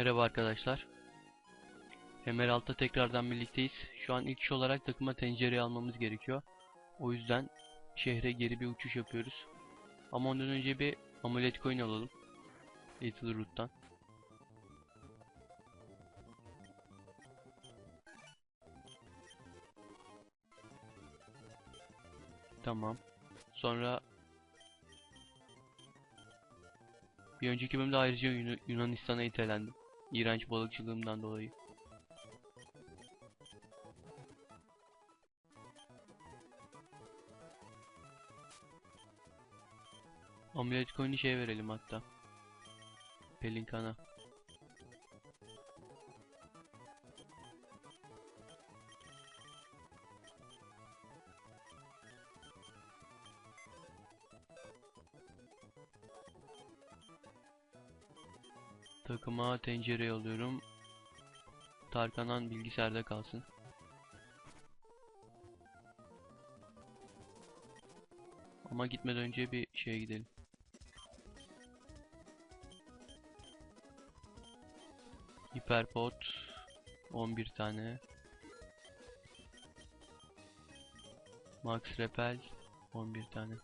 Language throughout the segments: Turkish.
Merhaba arkadaşlar. Emerald'da tekrardan birlikteyiz. Şu an ilk iş olarak takıma tencereyi almamız gerekiyor. O yüzden şehre geri bir uçuş yapıyoruz. Ama ondan önce bir amulet coin alalım. Little Root'tan. Tamam. Sonra bir önceki bölümde ayrıca Yun- Yunanistan'a itelendim. İğrenç balıkçılığımdan dolayı. Amulet coin'i şeye verelim hatta. Pelinkan'a. Takıma tencere alıyorum. Tarkanan bilgisayarda kalsın. Ama gitmeden önce bir şeye gidelim. Hiperpot 11 tane. Max Repel 11 tane.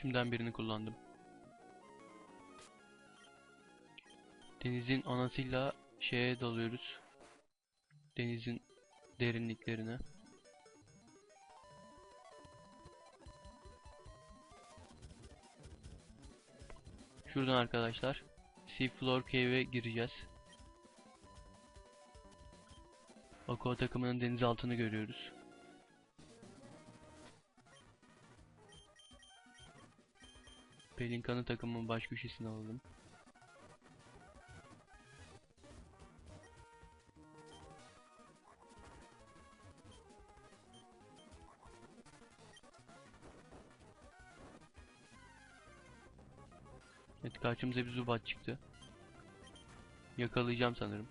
Şimdiden birini kullandım. Denizin anasıyla şeye dalıyoruz. Denizin derinliklerine. Şuradan arkadaşlar Seafloor Cave'e gireceğiz. Aqua takımının deniz altını görüyoruz. Pelinkan'ı takımın baş köşesine alalım. Evet karşımıza bir Zubat çıktı. Yakalayacağım sanırım.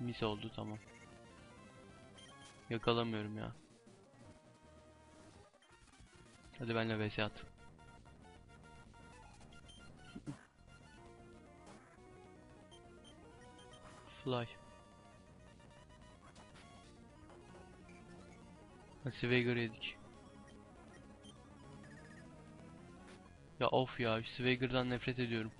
Mis oldu tamam. Yakalamıyorum ya. Hadi benimle vs at. Fly. Swagger yedik. Ya of ya, Swagger'dan nefret ediyorum.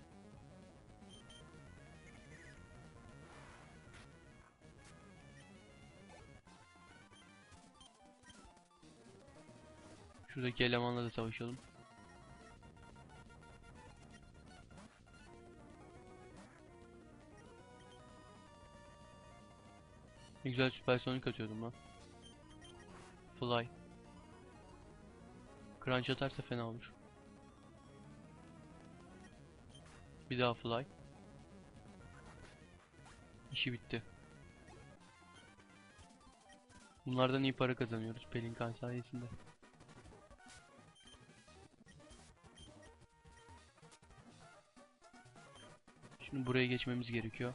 Şuradaki elemanla da savaşalım. Ne güzel süpersonik atıyordum lan. Fly. Crunch atarsa fena olur. Bir daha fly. İşi bitti. Bunlardan iyi para kazanıyoruz Pelinkan sayesinde. Şimdi buraya geçmemiz gerekiyor.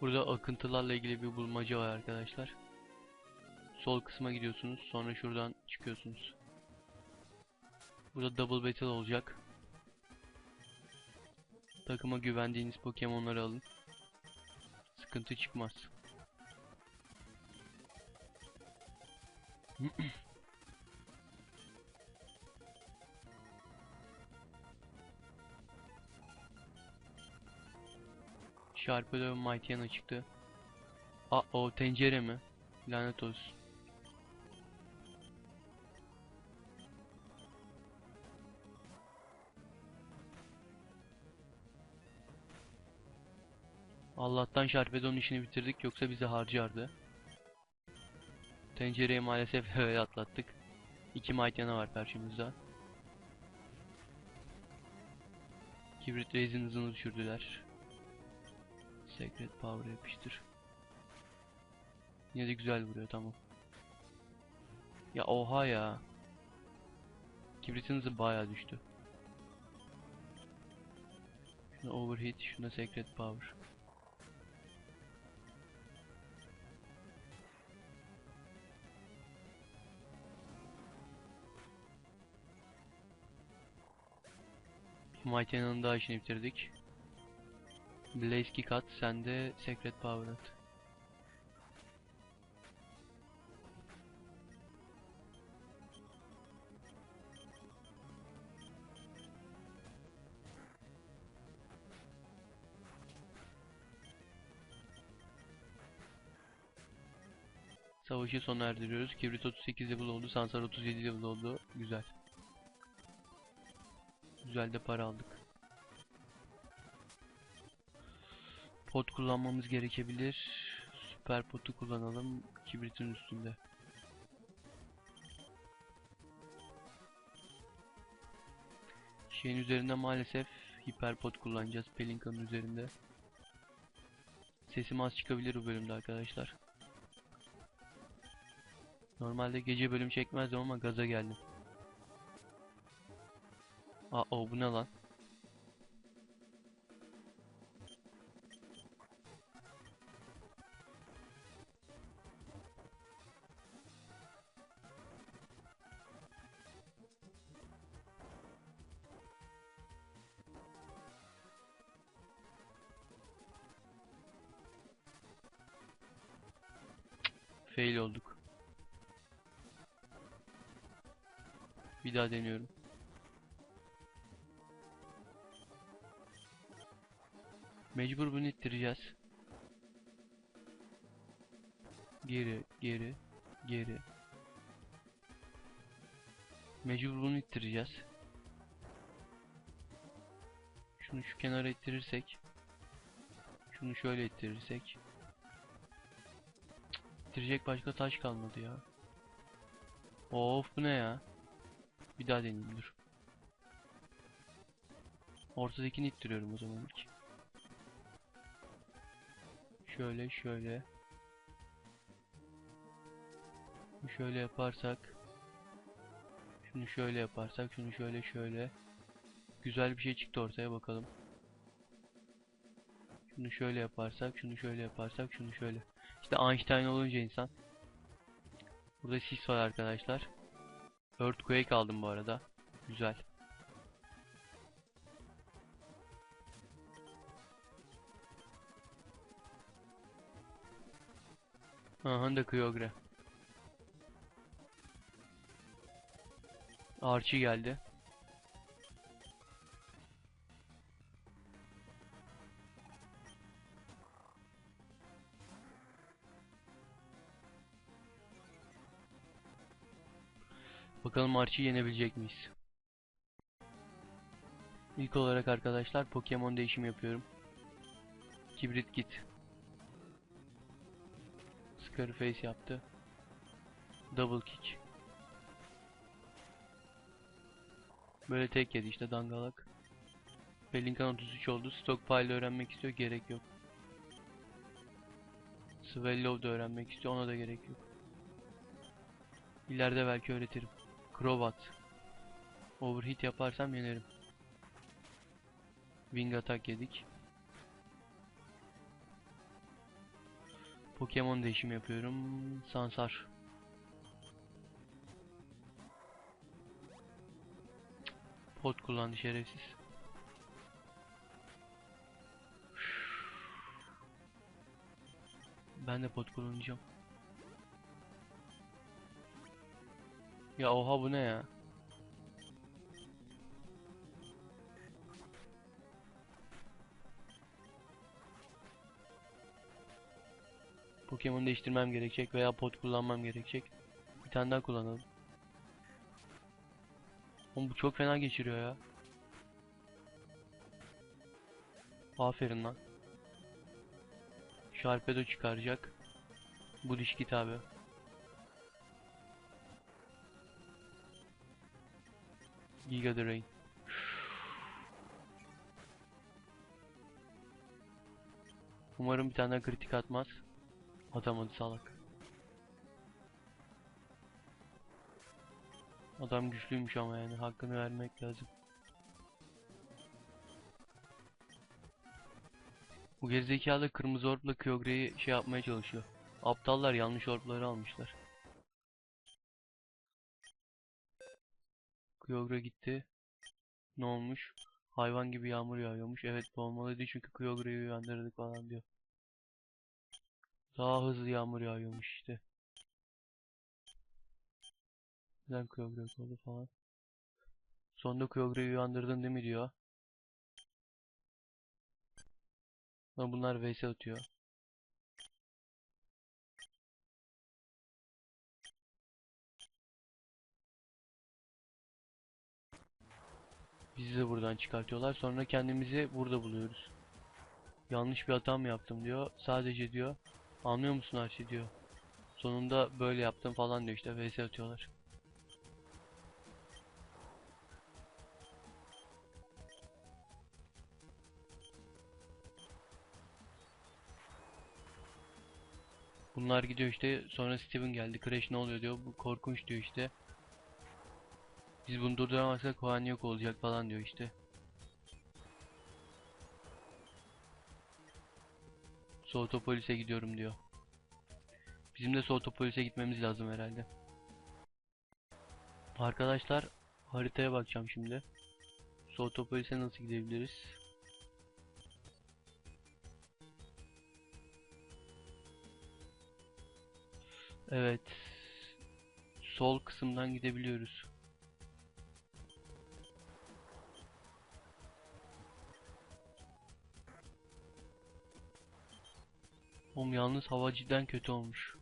Burada akıntılarla ilgili bir bulmaca var arkadaşlar. Sol kısma gidiyorsunuz. Sonra şuradan çıkıyorsunuz. Burada double battle olacak. Takıma güvendiğiniz Pokemon'ları alın. Sıkıntı çıkmaz. Sharpedo Mighty'ana çıktı. Aa o tencere mi? Lanet olsun. Allah'tan Sharpedo'nun işini bitirdik yoksa bizi harcardı. Tencereyi maalesef öyle atlattık. İki Mighty'ana var karşımızda. Kibrit Reis'in hızını düşürdüler. Secret Power yapıştır. Yine de güzel vuruyor tamam. Ya oha ya. Kibritin hızı bayağı düştü. Şuna overheat, şuna secret power. Bir Mighty Ena'nın daha işini bitirdik. Blaze kick at, sen de secret power at. Savaşı sona erdiriyoruz. Kibrit 38 level oldu. Sansar 37 level oldu. Güzel. Güzel de para aldık. Pot kullanmamız gerekebilir. Süper potu kullanalım. Kibritin üstünde. Şeyin üzerinde maalesef hiper pot kullanacağız. Pelinka'nın üzerinde. Sesim az çıkabilir bu bölümde arkadaşlar. Normalde gece bölüm çekmezdim ama gaza geldim. Aa bu ne lan? Fail olduk. Bir daha deniyorum. Mecbur bunu ittireceğiz. Geri, geri, geri. Mecbur bunu ittireceğiz. Şunu şu kenara ittirirsek. Şunu şöyle ittirirsek. İttirecek başka taş kalmadı ya. Of bu ne ya? Bir daha deneyeyim dur. Ortadakini ittiriyorum o zaman ilk. Şöyle şöyle. Şöyle yaparsak. Şunu şöyle yaparsak. Şunu şöyle şöyle. Güzel bir şey çıktı ortaya bakalım. Şunu şöyle yaparsak. Şunu şöyle yaparsak. Şunu şöyle. İşte Einstein olunca insan. Burada sis var arkadaşlar. Earthquake aldım bu arada. Güzel. Aha da Kyogre. Archie geldi. Bakalım Archie'yi yenebilecek miyiz? İlk olarak arkadaşlar Pokemon değişimi yapıyorum. Kibrit git. Scarface yaptı. Double kick. Böyle tek yedi işte dangalak. Pelinkan 33 oldu. Stockpile öğrenmek istiyor. Gerek yok. Swallow da öğrenmek istiyor. Ona da gerek yok. İleride belki öğretirim. Crobat. Overheat yaparsam yenerim. Wing atak yedik. Pokemon değişim yapıyorum. Sansar. Pot kullandı şerefsiz. Ben de pot kullanacağım. Ya oha bu ne ya? Pokemon değiştirmem gerekecek veya pot kullanmam gerekecek. Bir tane daha kullanalım. Oğlum bu çok fena geçiriyor ya. Aferin lan. Sharpedo çıkaracak. Bu diş kitabı. Giga Drain. Umarım bir tane kritik atmaz. Atamadı salak. Adam güçlüymüş ama yani hakkını vermek lazım. Bu gerizekalı kırmızı orpla Kyogre'yi şey yapmaya çalışıyor. Aptallar yanlış orpları almışlar. Kyogre gitti. Ne olmuş? Hayvan gibi yağmur yağıyormuş. Evet bu olmalıydı çünkü Kyogre'yi uyandırdık falan diyor. Daha hızlı yağmur yağıyormuş işte. Neden Kyogre oldu falan. Sonunda Kyogre'yi uyandırdın değil mi diyor. Lan bunlar vs atıyor. Bizi de buradan çıkartıyorlar. Sonra kendimizi burada buluyoruz. Yanlış bir hata mı yaptım diyor. Sadece diyor. Anlıyor musun Archie diyor. Sonunda böyle yaptım falan diyor işte. vs atıyorlar. Bunlar gidiyor işte. Sonra Steven geldi. Crash ne oluyor diyor. Bu korkunç diyor işte. Biz bunu durduramazsak Kohan yok olacak falan diyor işte. Soğutopolis'e gidiyorum diyor. Bizim de Soğutopolis'e gitmemiz lazım herhalde. Arkadaşlar haritaya bakacağım şimdi. Soğutopolis'e nasıl gidebiliriz? Evet. Sol kısımdan gidebiliyoruz. Oğlum yalnız hava cidden kötü olmuş.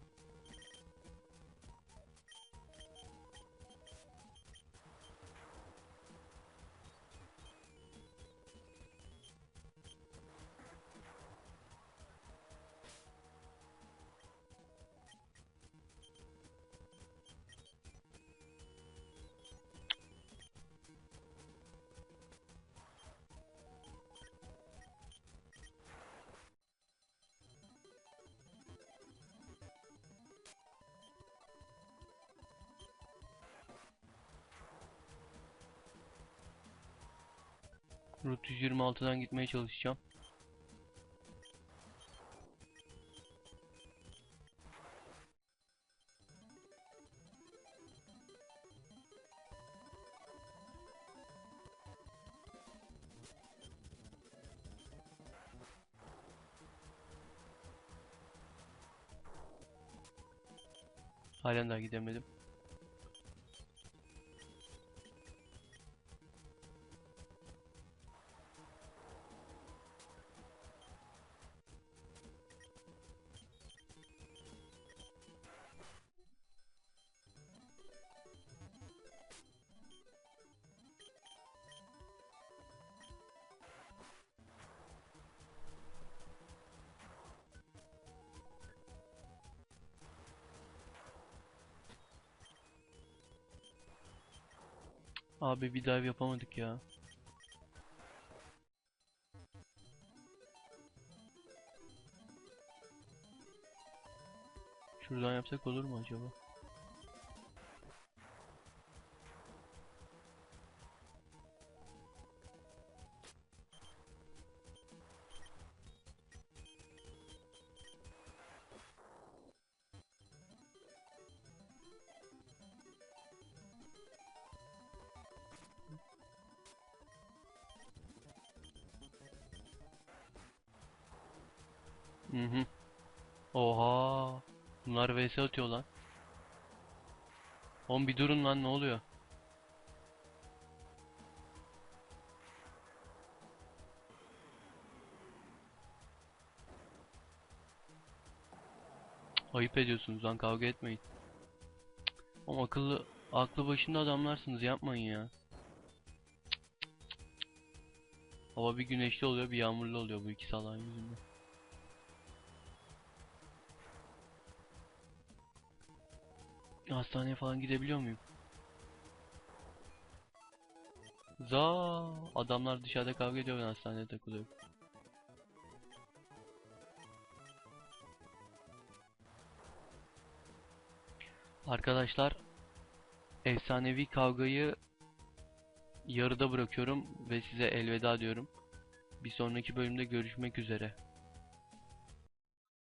Route 126'dan gitmeye çalışacağım. Halen daha gidemedim. Abi bir dive yapamadık ya. Şuradan yapsak olur mu acaba? Hı hı. Oha. Bunlar vs atıyor lan. Oğlum bir durun lan ne oluyor? Ayıp ediyorsunuz lan kavga etmeyin. Oğlum akıllı aklı başında adamlarsınız yapmayın ya. Hava bir güneşli oluyor bir yağmurlu oluyor bu iki salağın yüzünden. Hastaneye falan gidebiliyor muyum? Za adamlar dışarıda kavga ediyor ben hastanede takılıyorum. Arkadaşlar efsanevi kavgayı yarıda bırakıyorum ve size elveda diyorum. Bir sonraki bölümde görüşmek üzere.